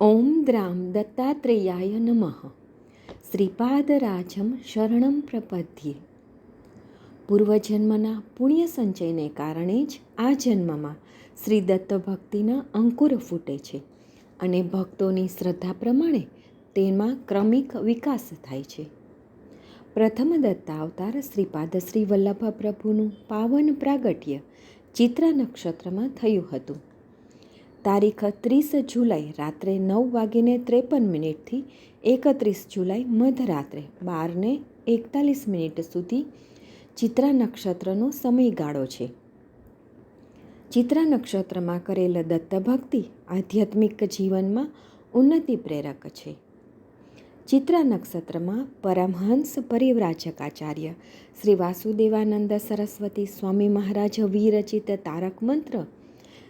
ઓમ દ્રામ દત્તાત્રેયાય નમઃ શ્રીપાદરાજમ શરણમ પ્રપદ્યે પૂર્વજન્મના પુણ્ય સંચયને કારણે જ આ જન્મમાં શ્રી દત્ત ભક્તિના અંકુર ફૂટે છે અને ભક્તોની શ્રદ્ધા પ્રમાણે તેમાં ક્રમિક વિકાસ થાય છે પ્રથમ દત્તા અવતાર શ્રીપાદ શ્રી વલ્લભ પ્રભુનું પાવન પ્રાગટ્ય ચિત્રા નક્ષત્રમાં થયું હતું તારીખ ત્રીસ જુલાઈ રાત્રે નવ વાગીને ત્રેપન મિનિટથી એકત્રીસ જુલાઈ મધરાત્રે બારને એકતાલીસ મિનિટ સુધી ચિત્રા નક્ષત્રનો સમયગાળો છે. ચિત્રા નક્ષત્રમાં કરેલ દત્તભક્તિ આધ્યાત્મિક જીવનમાં ઉન્નતિ પ્રેરક છે. ચિત્રા નક્ષત્રમાં પરમહંસ પરિવ્રાજકાચાર્ય શ્રી વાસુદેવાનંદ સરસ્વતી સ્વામી મહારાજ વિરચિત તારક મંત્ર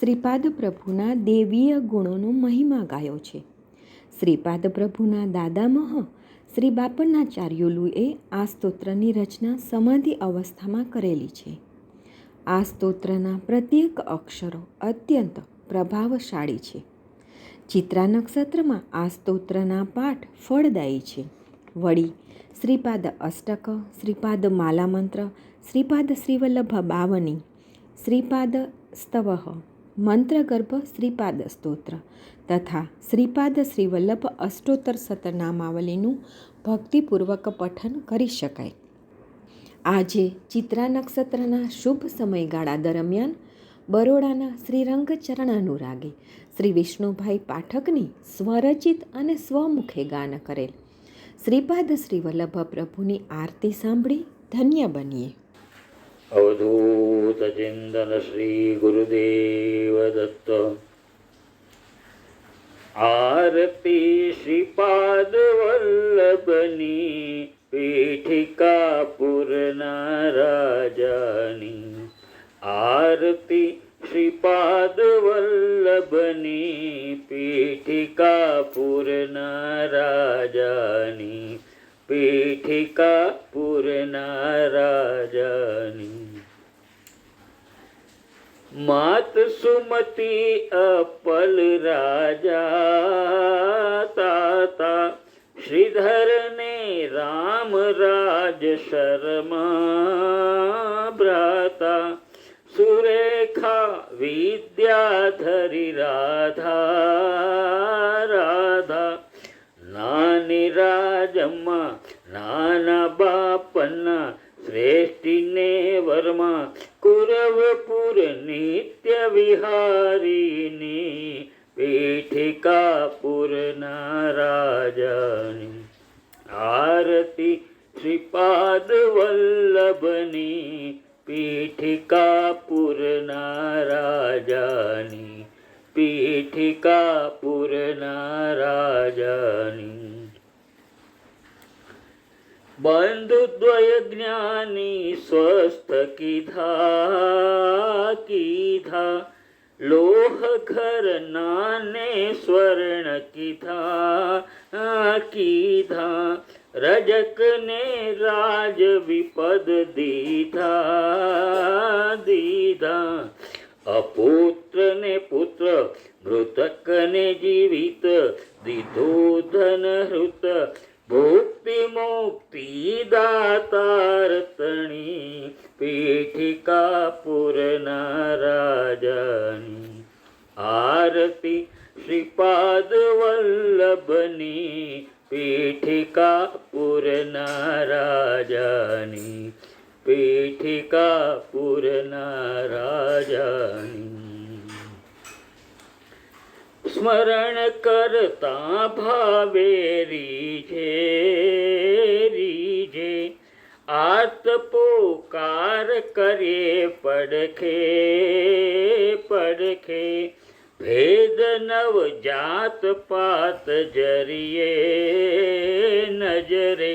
શ્રીપાદ પ્રભુના દેવીય ગુણોનો મહિમા ગાયો છે. શ્રીપાદ પ્રભુના દાદામહ શ્રી બાપનાચાર્યુલુએ આ સ્તોત્રની રચના સમાધિ અવસ્થામાં કરેલી છે. આ સ્તોત્રના પ્રત્યેક અક્ષરો અત્યંત પ્રભાવશાળી છે. ચિત્રા નક્ષત્રમાં આ સ્તોત્રના પાઠ ફળદાયી છે. વળી શ્રીપાદ અષ્ટક, શ્રીપાદ માલામંત્ર શ્રીપાદ શ્રીવલ્લભ બાવની, શ્રીપાદ સ્તવહ મંત્રગર્ભ શ્રીપાદ સ્તોત્ર તથા શ્રીપાદ શ્રીવલ્લભ અષ્ટોત્તર સતનામાવલીનું ભક્તિપૂર્વક પઠન કરી શકાય. આજે ચિત્રા નક્ષત્રના શુભ સમયગાળા દરમિયાન બરોડાના શ્રીરંગ ચરણાનુરાગે શ્રી વિષ્ણુભાઈ પાઠકની સ્વરચિત અને સ્વમુખે ગાન કરેલ. શ્રીપાદ શ્રી વલ્લભ પ્રભુની આરતી સાંભળી ધન્ય બનીએ. અવધૂત ચિંતન શ્રી ગુરુદેવ માત સુમતી અપલ રાજા તાતા. શ્રીધરને રામ રાજ શર્મા ભ્રાતા. સુરેખા વિદ્યાધરી રાધા રાધા. નાની રાજમાં, નાના બાપના, શ્રેષ્ઠીને વર્મા કુરવપુર નિત્ય વિહારીની પીઠિકા પૂરના રાજાની આરતી શ્રીપાદ વલ્લભની પીઠિકા પૂરના રાજાની પીઠિકા પૂરના રાજાની બંધુદ્વય જ્ઞાની સ્વસ્થ કીધા કીધા લોહ ઘર નાને સ્વર્ણ કીધા કીધા રજકને રાજ વિપદ દીધા દીધા અપુત્રને પુત્ર મૃતકને જીવિત દીધો આરતી શ્રીપાદ વલ્લભની પીઠિકા પૂરના રાજાની પીઠિકા પૂરના રાજાની સ્મરણ કરતા ભાવે રીજે રીજે આત પોકાર કરે પડખે પડખે भेद नव जात पात जरिये नजरे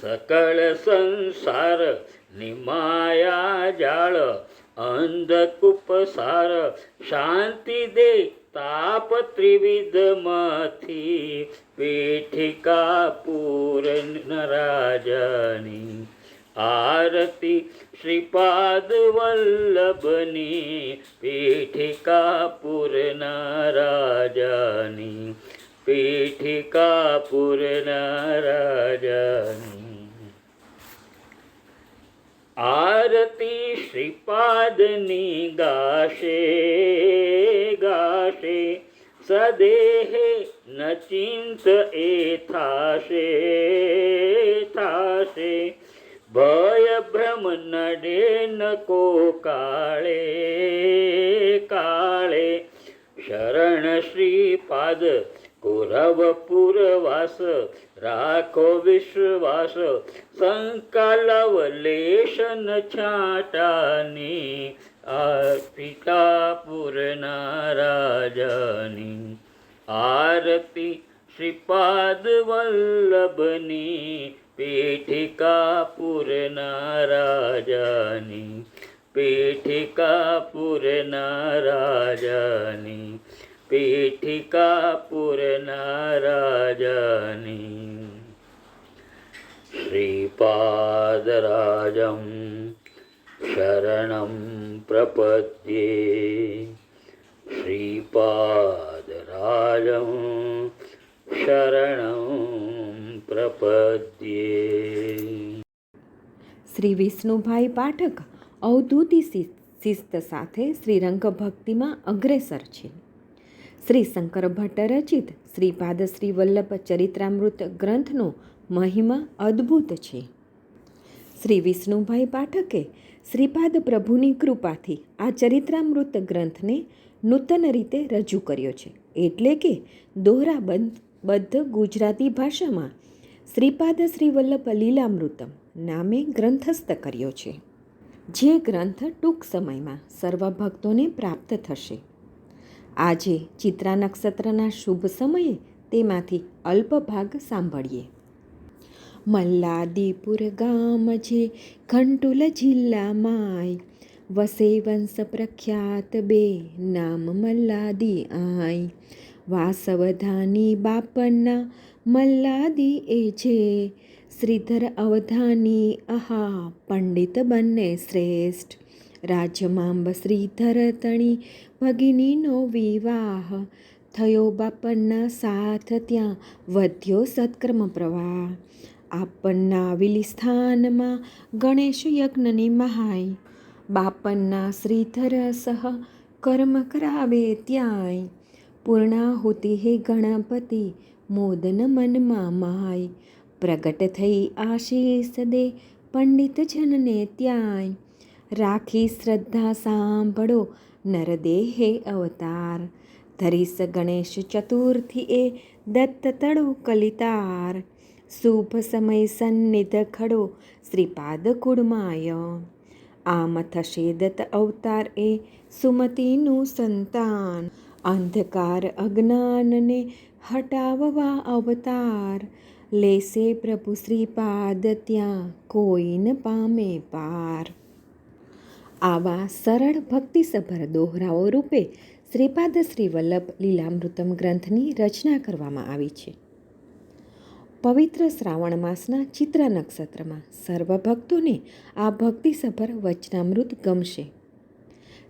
सकळ संसार निमाया जाळ अंधकुपसार शांती दे ताप त्रिविध माथी पीठिका पूर्ण राजानी। રાજાની આરતી શ્રીપાદ વલ્લભની પીઠિકા પૂરના રાજાની પીઠિકા પૂરના રાજાની આરતી શ્રીપાદની ગાશે ગાશે સદેહે ન ચિંત એ થાશે થાશે ભય ભ્રમ નડે ન કો કાળે કાળે શરણ શ્રીપાદ કુરવ પીઠિકાપુરના રાજાની પીઠિકાપુરના રાજાની પીઠિકાપુરના રાજાની શ્રીપાદરાજમ શરણં પ્રપદ્યે શ્રીપાદરાજમ શરણં પ્રપદ્યે શ્રી વિષ્ણુભાઈ પાઠક અવધૂતી શિસ્ત સાથે શ્રીરંગ ભક્તિમાં અગ્રેસર છે. શ્રી શંકર ભટ્ટ રચિત શ્રીપાદ શ્રી વલ્લભ ચરિત્રામૃત ગ્રંથનો મહિમા અદ્ભુત છે. શ્રી વિષ્ણુભાઈ પાઠકે શ્રીપાદ પ્રભુની કૃપાથી આ ચરિત્રામૃત ગ્રંથને નૂતન રીતે રજૂ કર્યો છે. એટલે કે દોહરાબંધ, બદ્ધ ગુજરાતી ભાષામાં શ્રીપાદ શ્રી વલ્લભ લીલામૃતમ નામે ગ્રંથસ્થ કર્યો છે. જે ગ્રંથ ટૂંક સમયમાં સર્વ ભક્તોને પ્રાપ્ત થશે. આજે ચિત્રા નક્ષત્રના શુભ સમયે તેમાંથી અલ્પ ભાગ સાંભળીએ. મલ્લાદીપુર ગામ જે ખંટુલ જિલ્લામાંય વસે વંશ પ્રખ્યાત બે, નામ મલ્લાદી આય. વાસવધાની બાપના મલ્લાદી એ છે. શ્રીધર અવધાની, આહા, પંડિત બંને શ્રેષ્ઠ. રાજમાંબ શ્રીધર તણી ભગિનીનો વિવાહ. થયો બાપનના સાથ ત્યાં વધ્યો સત્કર્મ પ્રવાહ. આપનના વિલી સ્થાનમાં ગણેશ યજ્ઞની મહાય બાપનના શ્રીધર સહ કર્મ કરાવે ત્યાંય. પૂર્ણાહુતિ હે ગણપતિ, મોદન મનમાં માય. પ્રગટ થઈ આશીષ દે પંડિત જનને ત્યાંય. રાખી શ્રદ્ધા સાંભળો નરદેહે અવતાર. ધરીસ ગણેશ ચતુર્થી એ દત્ત તળો કલિતાર. શુભ સમય સન્નિધ ખડો શ્રીપાદ કુળમાય. આમ થશે દત્ત અવતાર એ સુમતીનું સંતાન. અંધકાર અજ્ઞાનને હટાવવા અવતાર. લેશે પ્રભુ શ્રીપાદ ત્યાં કોઈન પામે પાર. આવા સરળ ભક્તિસભર દોહરાઓ રૂપે શ્રીપાદ શ્રી વલ્લભ લીલામૃતમ ગ્રંથની રચના કરવામાં આવી છે. પવિત્ર શ્રાવણ માસના ચિત્ર નક્ષત્રમાં સર્વ ભક્તોને આ ભક્તિસભર વચનામૃત ગમશે.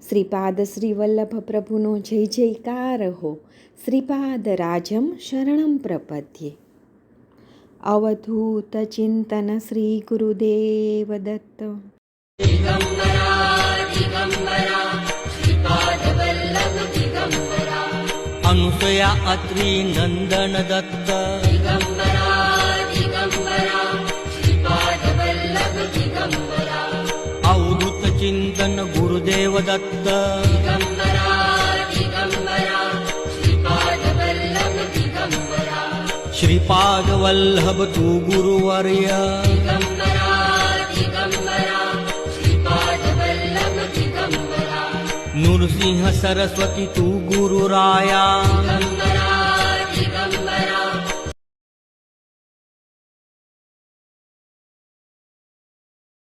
શ્રીપાદ શ્રી વલ્લભ પ્રભુનો જય જયકાર હો. શ્રીપાદ રાજમ શરણમ પ્રપદ્યે. अवधूतचिंतन श्रीगुरुदेवदत्त अनुसया अत्री नंदन दत्त। अवधूत चिंतन गुरुदेव दत्त श्रीपाद वल्लभ तू गुरुवर्य नृसिंह सरस्वती तू गुरुराया